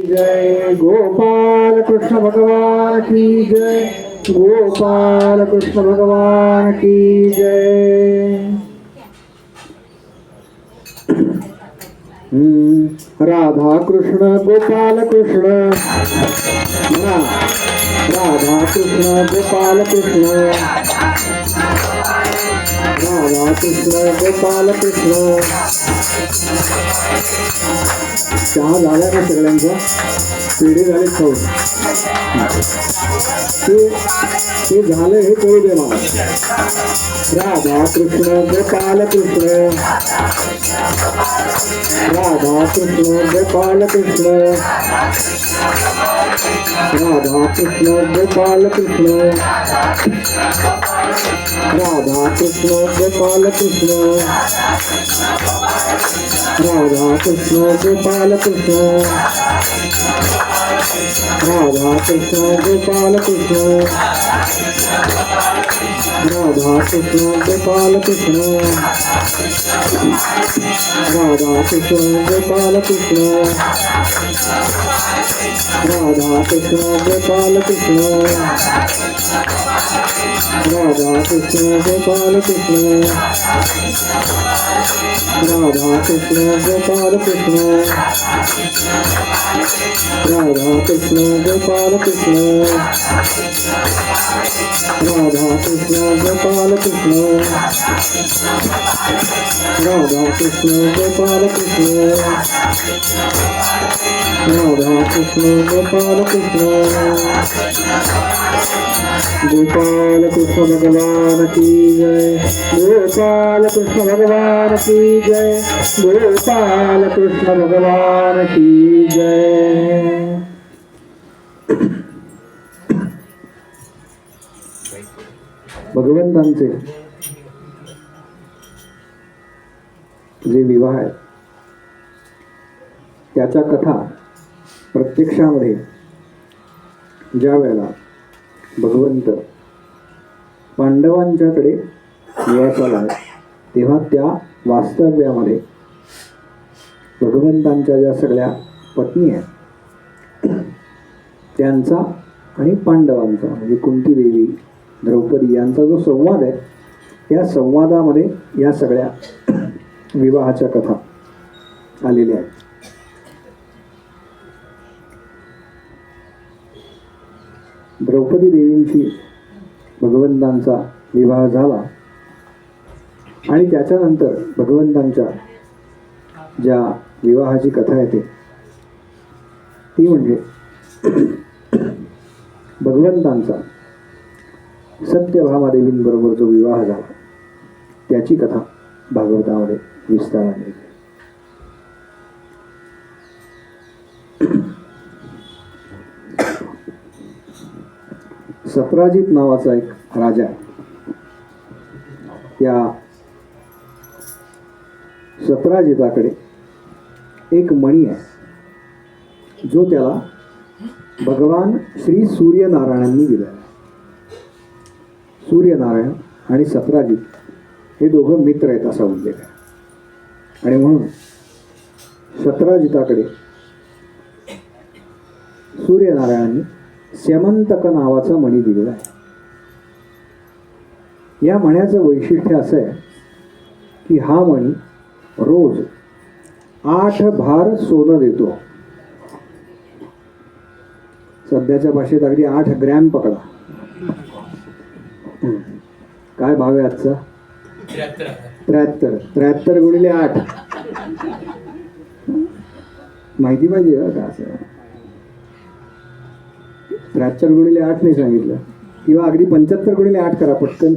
जय गोपाल कृष्ण भगवान की जय। गोपाल कृष्ण भगवान की जय। हम्म, राधा कृष्ण गोपाल कृष्ण। राधा कृष्ण गोपाल कृष्ण। राधा कृष्ण गोपाल कृष्ण। चहा झाला का सगळ्यांचा पेढे झाले खाऊन. ते ते झालं हे कळू दे मला. Radha Krishna Gopal Krishna. Radha Krishna Gopal Krishna. Radha Krishna Gopala Krishna Radha Krishna Gopala Krishna Radha Krishna Gopala Krishna Radha Krishna Gopala Krishna Radha Krishna Gopala Krishna Radha Krishna Gopala Krishna Radha Krishna Gopala Krishna Radha Krishna Gopala Krishna Radha Krishna Gopala Krishna Radha Krishna Gopala Krishna Radha Krishna Gopala Krishna Radha Krishna Gopal Krishna Radha Krishna Gopal Krishna Gopal Krishna Bhagavan ki jai Gopal Krishna Bhagavan ki jai Gopal Krishna Bhagavan ki jai भगवंतांचे जे विवाह आहेत त्याच्या कथा प्रत्यक्षामध्ये ज्या वेळेला भगवंत पांडवांच्याकडे निवासाला आहे तेव्हा त्या वास्तव्यामध्ये भगवंतांच्या ज्या सगळ्या पत्नी आहेत त्यांचा आणि पांडवांचा म्हणजे कुंती देवी द्रौपदी यांचा जो संवाद आहे त्या संवादामध्ये या सगळ्या विवाहाच्या कथा आलेल्या आहेत द्रौपदी देवींशी भगवंतांचा विवाह झाला आणि त्याच्यानंतर भगवंतांच्या ज्या विवाहाची कथा येते ती म्हणजे भगवंतांचा सत्यभामादेवींबरोबर जो विवाह झाला त्याची कथा. भागवतामध्ये विस्ताराने सत्राजित नावाचा एक राजा त्या सत्राजिताकडे एक मणी आहे. जो त्याला भगवान श्री सूर्यनारायणांनी दिला. सूर्यनारायण आणि सत्राजित हे दोघं मित्र आहेत असा उल्लेख आहे. आणि म्हणून सत्राजिताकडे सूर्यनारायणाने स्यमंतक नावाचा मणी दिलेला आहे. या मण्याचं वैशिष्ट्य असं आहे की हा मणी रोज आठ भार सोनं देतो. सध्याच्या भाषेत अगदी आठ ग्रॅम पकडा. काय भाव आहे आजचा? त्र्याहत्तर त्र्याहत्तर. गुणिले आठ. माहिती पाहिजे हं का असं? त्र्याहत्तर गुणिले आठ नाही सांगितलं. किंवा अगदी पंच्याहत्तर गुणिले आठ करा पटकन.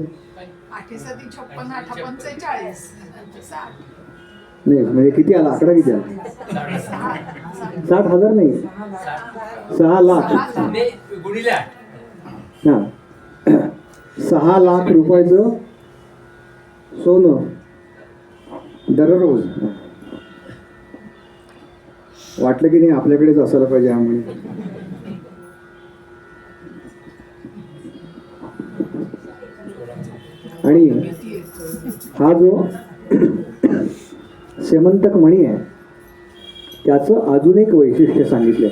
नाही म्हणजे किती आला? आकडा किती आला? साठ हजार नाही. सहा लाख. हा. सहा लाख रुपयाचं सोनं. दररोज. वाटलं की नाही आपल्याकडेच असायला पाहिजे आम्ही आणि हा जो शेमंतक मणी आहे त्याचं अजून एक वैशिष्ट्य सांगितलं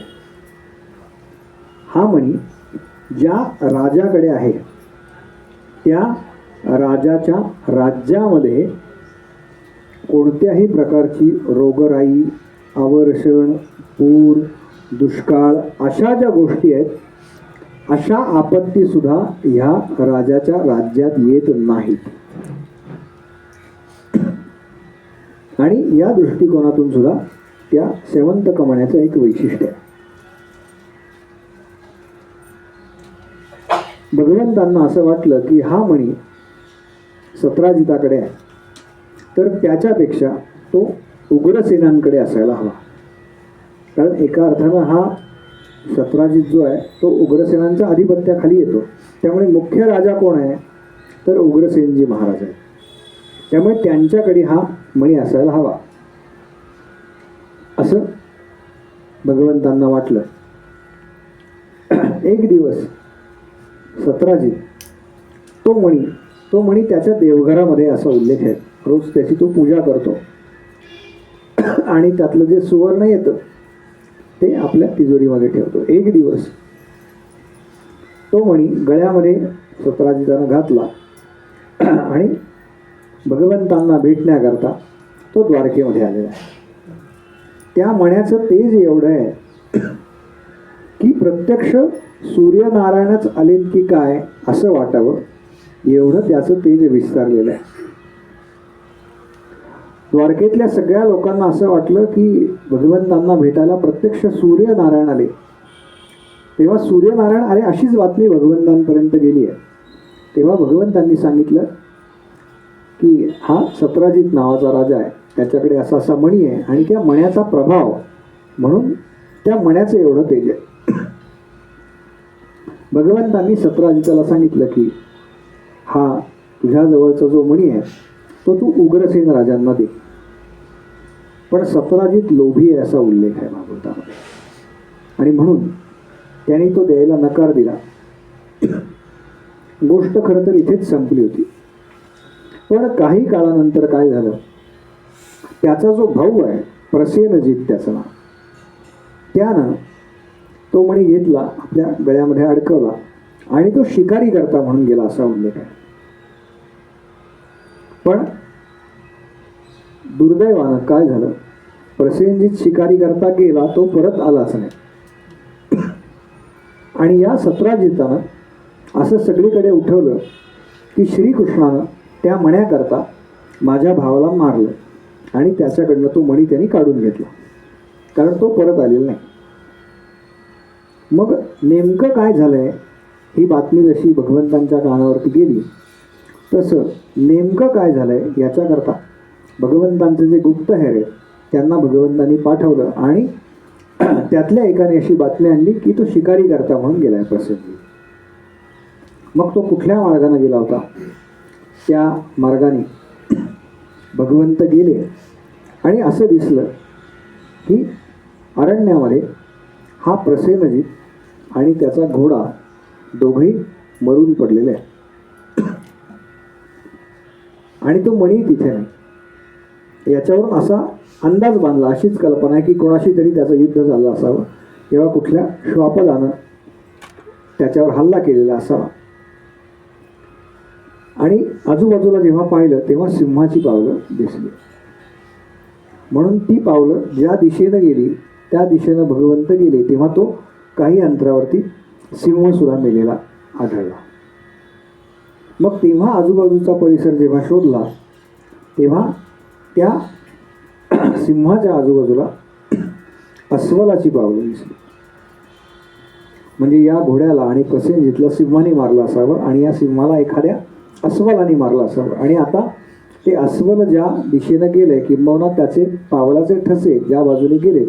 हा मणी ज्या राजाकडे आहे त्या राजाच्या राज्यामध्ये कोणत्याही प्रकारची रोगराई आवर्षण पूर दुष्काळ अशा ज्या गोष्टी आहेत अशा आपत्ती सुद्धा ह्या राजाच्या राज्यात येत नाहीत. आणि या दृष्टिकोनातून सुद्धा त्या सेवंत कमण्याचं एक वैशिष्ट्य आहे. भगवंतांना असं वाटलं की हा मणी सत्राजिताकडे आहे. तर त्याच्यापेक्षा तो उग्रसेनांकडे असायला हवा. कारण एका अर्थानं हा सत्राजित जो आहे तो उग्रसेनांच्या अधिपत्याखाली येतो. त्यामुळे मुख्य राजा कोण आहे? तर उग्रसेनजी महाराज आहेत. त्यामुळे त्यांच्याकडे हा मणी असायला हवा. असं भगवंतांना वाटलं. एक दिवस सत्राजित तो मणी तो म्हणे त्याच्या देवघरामध्ये असा उल्लेख आहे. रोज त्याची तो पूजा करतो. आणि त्यातलं जे सुवर्ण येतं ते आपल्या तिजोरीमध्ये ठेवतो. एक दिवस तो म्हणी गळ्यामध्ये सतराजी घातला. आणि भगवंतांना भेटण्याकरता तो द्वारकेमध्ये आलेला आहे. त्या मण्याचं तेज एवढं आहे की प्रत्यक्ष सूर्यनारायणच आलेत की काय असं वाटावं. एवढं त्याचं तेज विस्तारलेलं आहे. द्वारकेतल्या सगळ्या लोकांना असं वाटलं की भगवंतांना भेटायला प्रत्यक्ष सूर्यनारायण आले. तेव्हा सूर्यनारायण आले अशीच बातमी भगवंतांपर्यंत गेली आहे. तेव्हा भगवंतांनी सांगितलं की हा सत्राजित नावाचा राजा आहे. त्याच्याकडे असा असा मणी आहे आणि त्या मण्याचा प्रभाव म्हणून त्या मण्याचं एवढं तेज आहे. भगवंतांनी सत्राजिताला सांगितलं की हा तुझ्याजवळचा जो मणी आहे तो तू उग्रसेन राजांना दे पण सत्राजित लोभी आहे असा उल्लेख आहे भागवतामध्ये आणि म्हणून त्यांनी तो द्यायला नकार दिला. गोष्ट खरं तर इथेच संपली होती. पण काही काळानंतर काय झालं? त्याचा जो भाऊ आहे प्रसेनजित त्याचं नाव. त्यानं तो मणी घेतला आपल्या गळ्यामध्ये अडकवला. आणि तो शिकारी करता म्हणून गेला असा उल्लेख आहे पण दुर्दैवानं काय झालं? प्रसेनजीत शिकारी करता गेला तो परत आलाच नाही. आणि या सतराजितानं असं सगळीकडे उठवलं की श्रीकृष्णानं त्या म्हण्याकरता माझ्या भावाला मारलं आणि त्याच्याकडनं तो मणी त्यांनी काढून घेतला. कारण तो परत आलेला नाही. मग नेमकं काय झालंय? ही बातमी जशी भगवंतांच्या कानावरती गेली तसं नेमकं काय झालं आहे याच्याकरता भगवंतांचे जे गुप्तहेर आहेत त्यांना भगवंतांनी पाठवलं आणि त्यातल्या एकाने अशी बातमी आणली की तो शिकारी करता म्हणून आहे प्रसिद्धी. मग तो कुठल्या मार्गाने गेला होता? त्या मार्गाने भगवंत गेले आणि असं दिसलं की अरण्यामध्ये हा प्रसेनजीत आणि त्याचा घोडा दोघेही मरून पडलेले आहे आणि तो मणी तिथे नाही. याच्यावरून असा अंदाज बांधला अशीच कल्पना आहे की कोणाशी तरी त्याचं युद्ध झालं असावं किंवा कुठल्या श्वापदानं त्याच्यावर हल्ला केलेला असावा. आणि आजूबाजूला जेव्हा पाहिलं तेव्हा सिंहाची पावलं दिसली. म्हणून ती पावलं ज्या दिशेनं गेली त्या दिशेनं भगवंत गेले तेव्हा तो काही अंतरावरती सिंहसुद्धा मेलेला आढळला. मग तेव्हा आजूबाजूचा परिसर जेव्हा शोधला तेव्हा त्या सिंहाच्या आजूबाजूला अस्वलाची पावलं दिसली. म्हणजे या घोड्याला आणि प्रसेनजीतला सिंहाने मारलं असावं आणि या सिंहाला एखाद्या अस्वलाने मारलं असावं. आणि आता ते अस्वल ज्या दिशेनं गेले किंबहुना त्याचे पावलाचे ठसे ज्या बाजूने गेले